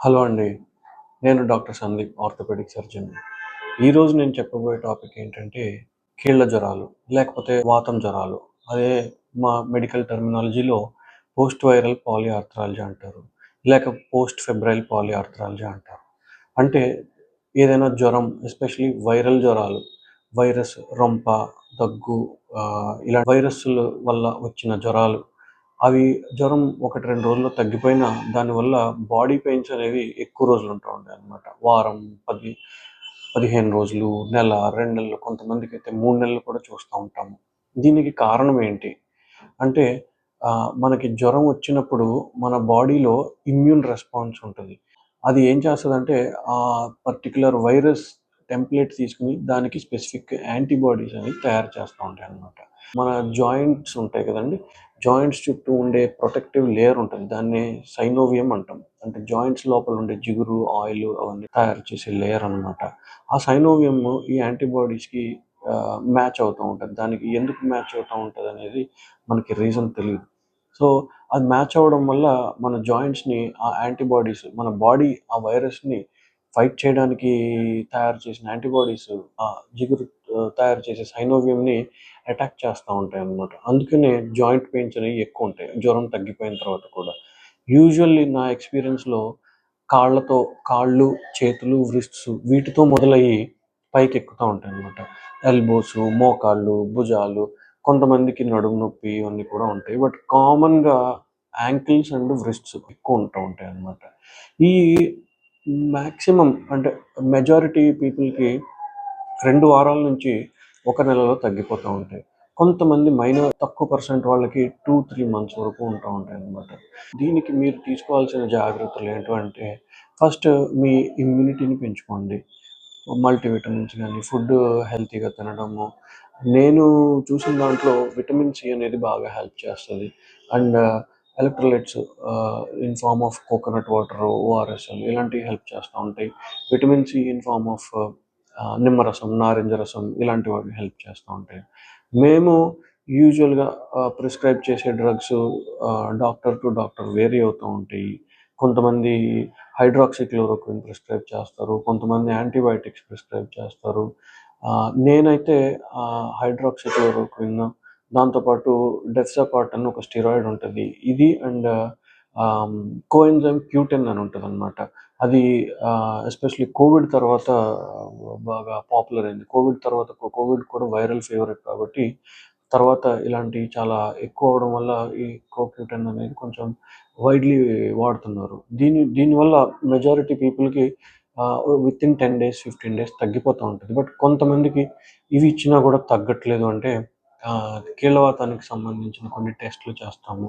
Hello అండి నేను doctor Sandeep orthopaedic surgeon. ఈరోజు నేను చెప్పబోయే టాపిక్ ఏంటంటే కీళ్ళ జ్వరాలు లేకపోతే వాతం జ్వరాలు. అదే మా మెడికల్ టర్మినాలజీలో పోస్ట్ వైరల్ పాలిఆర్థరాలజీ అంటారు లేక పోస్ట్ ఫెబ్రైల్ పాలిఆర్థరాలజీ అంటారు. అంటే ఏదైనా జ్వరం ఎస్పెషలీ వైరల్ జ్వరాలు వైరస్ రొంప దగ్గు ఇలా వైరస్ల వల్ల వచ్చిన జ్వరాలు అవి జ్వరం ఒకటి రెండు రోజుల్లో తగ్గిపోయినా దానివల్ల బాడీ పెయిన్స్ అనేవి ఎక్కువ రోజులు ఉంటూ ఉంటాయి అన్నమాట. వారం పది పదిహేను రోజులు నెల రెండు నెలలు కొంతమందికి అయితే మూడు నెలలు కూడా చూస్తూ ఉంటాము. దీనికి కారణం ఏంటి? అంటే మనకి జ్వరం వచ్చినప్పుడు మన బాడీలో ఇమ్యూన్ రెస్పాన్స్ ఉంటుంది. అది ఏం చేస్తుందంటే ఆ పర్టికులర్ వైరస్ టెంప్లెట్ తీసుకుని దానికి స్పెసిఫిక్ యాంటీబాడీస్ అనేది తయారు చేస్తూ ఉంటాయి అన్నమాట. మన జాయింట్స్ ఉంటాయి కదండి. జాయింట్స్ చుట్టూ ఉండే ప్రొటెక్టివ్ లేయర్ ఉంటుంది. దాన్ని సైనోవియం అంటాం. అంటే జాయింట్స్ లోపల ఉండే జిగురు ఆయిల్ అవన్నీ తయారు చేసే లేయర్ అన్నమాట. ఆ సైనోవియం ఈ యాంటీబాడీస్కి మ్యాచ్ అవుతూ ఉంటుంది. దానికి ఎందుకు మ్యాచ్ అవుతూ ఉంటుంది అనేది మనకి రీజన్ తెలియదు. సో అది మ్యాచ్ అవ్వడం వల్ల మన జాయింట్స్ని ఆ యాంటీబాడీస్ మన బాడీ ఆ వైరస్ని ఫైట్ చేయడానికి తయారు చేసిన యాంటీబాడీస్ జిగురు తయారు చేసే సైనోవియంని అటాక్ చేస్తూ ఉంటాయి అన్నమాట అందుకనే జాయింట్ పెయిన్స్ అనేవి ఎక్కువ ఉంటాయి. జ్వరం తగ్గిపోయిన తర్వాత కూడా. యూజువల్లీ నా ఎక్స్పీరియన్స్లో కాళ్ళతో కాళ్ళు చేతులు వ్రిస్ట్స్ వీటితో మొదలయ్యి పైకి ఎక్కుతూ ఉంటాయి అన్నమాట ఎల్బోస్ మోకాళ్ళు భుజాలు కొంతమందికి నడుము నొప్పి ఇవన్నీ కూడా ఉంటాయి. బట్ కామన్గా యాంకిల్స్ అండ్ వ్రిస్ట్స్ ఎక్కువ ఉంటూ ఉంటాయి అన్నమాట ఈ మ్యాక్సిమం అంటే మెజారిటీ పీపుల్కి రెండు వారాల నుంచి ఒక నెలలో తగ్గిపోతూ ఉంటాయి. కొంతమంది మైనర్ తక్కువ పర్సెంట్ వాళ్ళకి టూ త్రీ మంత్స్ వరకు ఉంటూ ఉంటాయి అన్నమాట. దీనికి మీరు తీసుకోవాల్సిన జాగ్రత్తలు ఏంటంటే ఫస్ట్ మీ ఇమ్యూనిటీని పెంచుకోండి. మల్టీవిటమిన్స్ కానీ ఫుడ్ హెల్తీగా తినడము. నేను చూసిన దాంట్లో విటమిన్ సి అనేది బాగా హెల్ప్ చేస్తుంది. And electrolytes in form of coconut water ORS ఇలాంటివి హెల్ప్ చేస్తూ ఉంటాయి. Vitamin C in form of నిమ్మరసం నారింజ రసం ఇలాంటి వాటిని హెల్ప్ చేస్తూ ఉంటాయి. మేము యూజువల్గా ప్రిస్క్రైబ్ చేసే drugs doctor to doctor vary అవుతూ ఉంటాయి. కొంతమంది హైడ్రాక్సిక్లోరోక్విన్ ప్రిస్క్రైబ్ చేస్తారు కొంతమంది యాంటీబయాటిక్స్ ప్రిస్క్రైబ్ చేస్తారు. నేనైతే హైడ్రాక్సిక్లోరోక్విన్ దాంతోపాటు డెఫ్సాపాట్ అని ఒక స్టిరాయిడ్ ఉంటుంది. ఇది అండ్ కోఎంజైమ్ క్యూటెన్ అని ఉంటుంది అనమాట అది ఎస్పెషలీ కోవిడ్ తర్వాత బాగా పాపులర్ అయింది. కోవిడ్ తర్వాత కోవిడ్ కూడా వైరల్ ఫీవర్ కాబట్టి తర్వాత ఇలాంటి చాలా ఎక్కువ అవడం వల్ల ఈ కోక్యూటెన్ అనేది కొంచెం వైడ్లీ వాడుతున్నారు. దీని దీనివల్ల మెజారిటీ పీపుల్కి within ten days fifteen days తగ్గిపోతూ ఉంటుంది. బట్ కొంతమందికి ఇవి ఇచ్చినా కూడా తగ్గట్లేదు అంటే కీళ్ళవాతానికి సంబంధించిన కొన్ని టెస్ట్లు చేస్తాము.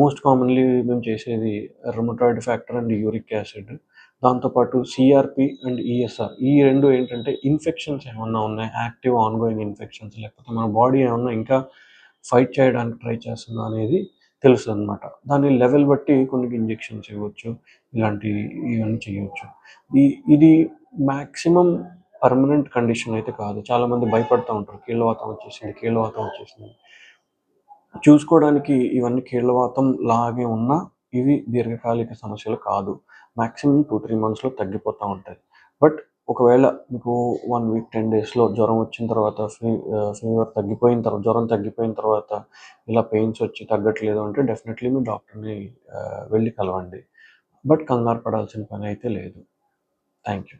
మోస్ట్ కామన్లీ మేము చేసేది rheumatoid factor and uric acid దాంతోపాటు సిఆర్పి అండ్ ఈఎస్ఆర్ ఈ రెండు ఏంటంటే ఇన్ఫెక్షన్స్ ఏమన్నా ఉన్నాయి? యాక్టివ్ ఆన్గోయింగ్ ఇన్ఫెక్షన్స్ లేకపోతే మన బాడీ ఏమన్నా ఇంకా ఫైట్ చేయడానికి ట్రై చేస్తుందా అనేది తెలుస్తుంది అనమాట దాని లెవెల్ బట్టి కొన్ని ఇంజెక్షన్స్ ఇవ్వచ్చు. ఇలాంటి ఇవన్నీ చేయవచ్చు ఈ ఇది మ్యాక్సిమం పర్మనెంట్ కండిషన్ అయితే కాదు. చాలామంది భయపడుతూ ఉంటారు. కీళ్ళవాతం వచ్చేసింది కీళ్ళవాతం వచ్చేసింది. చూసుకోవడానికి ఇవన్నీ కీళ్ళవాతం లాగే ఉన్నా ఇవి దీర్ఘకాలిక సమస్యలు కాదు. మ్యాక్సిమం టూ త్రీ మంత్స్లో తగ్గిపోతూ ఉంటాయి. బట్ ఒకవేళ మీకు వన్ వీక్ టెన్ డేస్లో జ్వరం వచ్చిన తర్వాత ఫీ ఫీవర్ తగ్గిపోయిన తర్వాత జ్వరం తగ్గిపోయిన తర్వాత ఇలా పెయిన్స్ వచ్చి తగ్గట్లేదు అంటే డెఫినెట్లీ మీ డాక్టర్ని వెళ్ళి కలవండి. బట్ కంగారు పడాల్సిన పని అయితే లేదు. Thank you